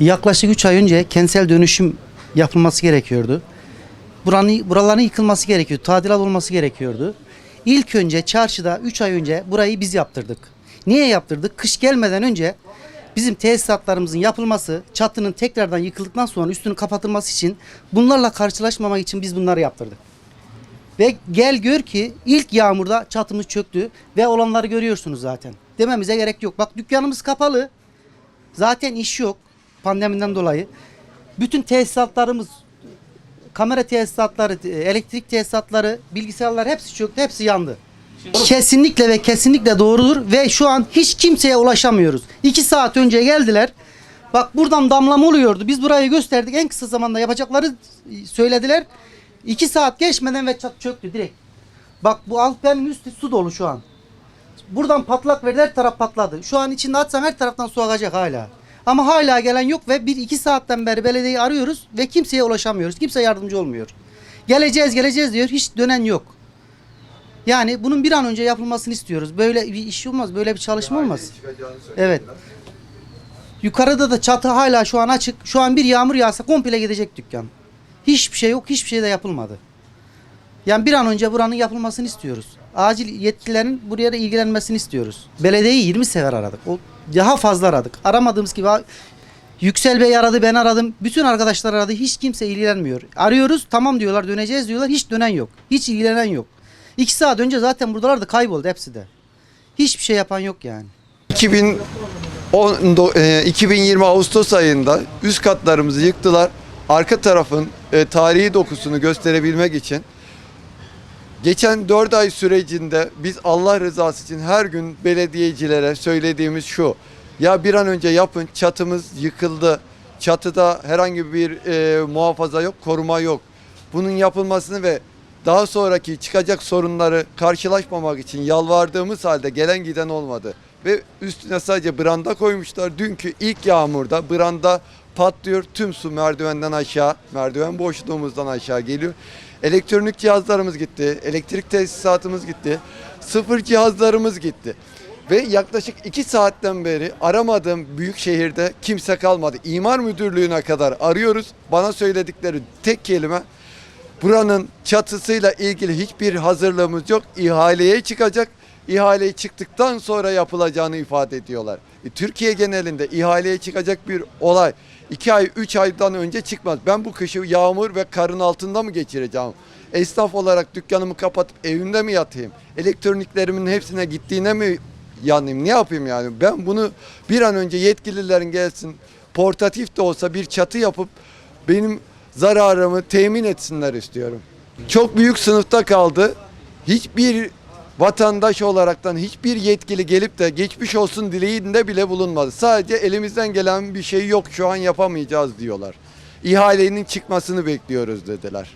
Yaklaşık 3 ay önce kentsel dönüşüm yapılması gerekiyordu. Buranın, buraların yıkılması gerekiyordu. Tadilat olması gerekiyordu. İlk önce çarşıda 3 ay önce burayı biz yaptırdık. Niye yaptırdık? Kış gelmeden önce bizim tesisatlarımızın yapılması, çatının tekrardan yıkıldıktan sonra üstünün kapatılması için bunlarla karşılaşmamak için biz bunları yaptırdık. Ve gel gör ki ilk yağmurda çatımız çöktü ve olanları görüyorsunuz zaten. Dememize gerek yok. Bak dükkanımız kapalı. Zaten iş yok pandemiden dolayı. Bütün tesisatlarımız kamera tesisatları, elektrik tesisatları, bilgisayarlar hepsi çöktü, hepsi yandı. Kesinlikle ve kesinlikle doğrudur ve şu an hiç kimseye ulaşamıyoruz. İki saat önce geldiler. Bak buradan damlama oluyordu. Biz burayı gösterdik. En kısa zamanda yapacakları söylediler. İki saat geçmeden ve çat çöktü direkt. Bak bu Alper'in üstü su dolu şu an. Buradan patlak verdi her taraf patladı. Şu an içinde atsam her taraftan su akacak hala. Ama hala gelen yok ve bir iki saatten beri belediyeyi arıyoruz ve kimseye ulaşamıyoruz. Kimse yardımcı olmuyor. Geleceğiz geleceğiz diyor hiç dönen yok. Yani bunun bir an önce yapılmasını istiyoruz. Böyle bir iş olmaz, böyle bir çalışma olmaz. Evet. Yukarıda da çatı hala şu an açık. Şu an bir yağmur yağsa komple gidecek dükkan. Hiçbir şey yok, hiçbir şey de yapılmadı. Yani bir an önce buranın yapılmasını istiyoruz. Acil yetkililerin buraya da ilgilenmesini istiyoruz. Belediyeyi 20 sefer aradık. O daha fazla aradık. Aramadığımız gibi Yüksel Bey aradı, ben aradım. Bütün arkadaşlar aradı. Hiç kimse ilgilenmiyor. Arıyoruz, tamam diyorlar, döneceğiz diyorlar. Hiç dönen yok. Hiç ilgilenen yok. İki saat önce zaten buradalardı, kayboldu hepsi de. Hiçbir şey yapan yok yani. 2010 e, 2020 Ağustos ayında üst katlarımızı yıktılar. Arka tarafın e, tarihi dokusunu gösterebilmek için geçen 4 ay sürecinde biz Allah rızası için her gün belediyecilere söylediğimiz şu. Ya bir an önce yapın çatımız yıkıldı. Çatıda herhangi bir e, muhafaza yok, koruma yok. Bunun yapılmasını ve daha sonraki çıkacak sorunları karşılaşmamak için yalvardığımız halde gelen giden olmadı. Ve üstüne sadece branda koymuşlar. Dünkü ilk yağmurda branda patlıyor. Tüm su merdivenden aşağı, merdiven boşluğumuzdan aşağı geliyor. Elektronik cihazlarımız gitti, elektrik tesisatımız gitti, sıfır cihazlarımız gitti. Ve yaklaşık iki saatten beri aramadığım büyük şehirde kimse kalmadı. İmar müdürlüğüne kadar arıyoruz. Bana söyledikleri tek kelime buranın çatısıyla ilgili hiçbir hazırlığımız yok. İhaleye çıkacak. İhaleye çıktıktan sonra yapılacağını ifade ediyorlar. E, Türkiye genelinde ihaleye çıkacak bir olay 2 ay 3 aydan önce çıkmaz. Ben bu kışı yağmur ve karın altında mı geçireceğim? Esnaf olarak dükkanımı kapatıp evimde mi yatayım? Elektroniklerimin hepsine gittiğine mi yanayım? Ne yapayım yani? Ben bunu bir an önce yetkililerin gelsin portatif de olsa bir çatı yapıp benim zararımı temin etsinler istiyorum. Çok büyük sınıfta kaldı. Hiçbir vatandaş olaraktan hiçbir yetkili gelip de geçmiş olsun dileğinde bile bulunmadı. Sadece elimizden gelen bir şey yok şu an yapamayacağız diyorlar. İhalenin çıkmasını bekliyoruz dediler.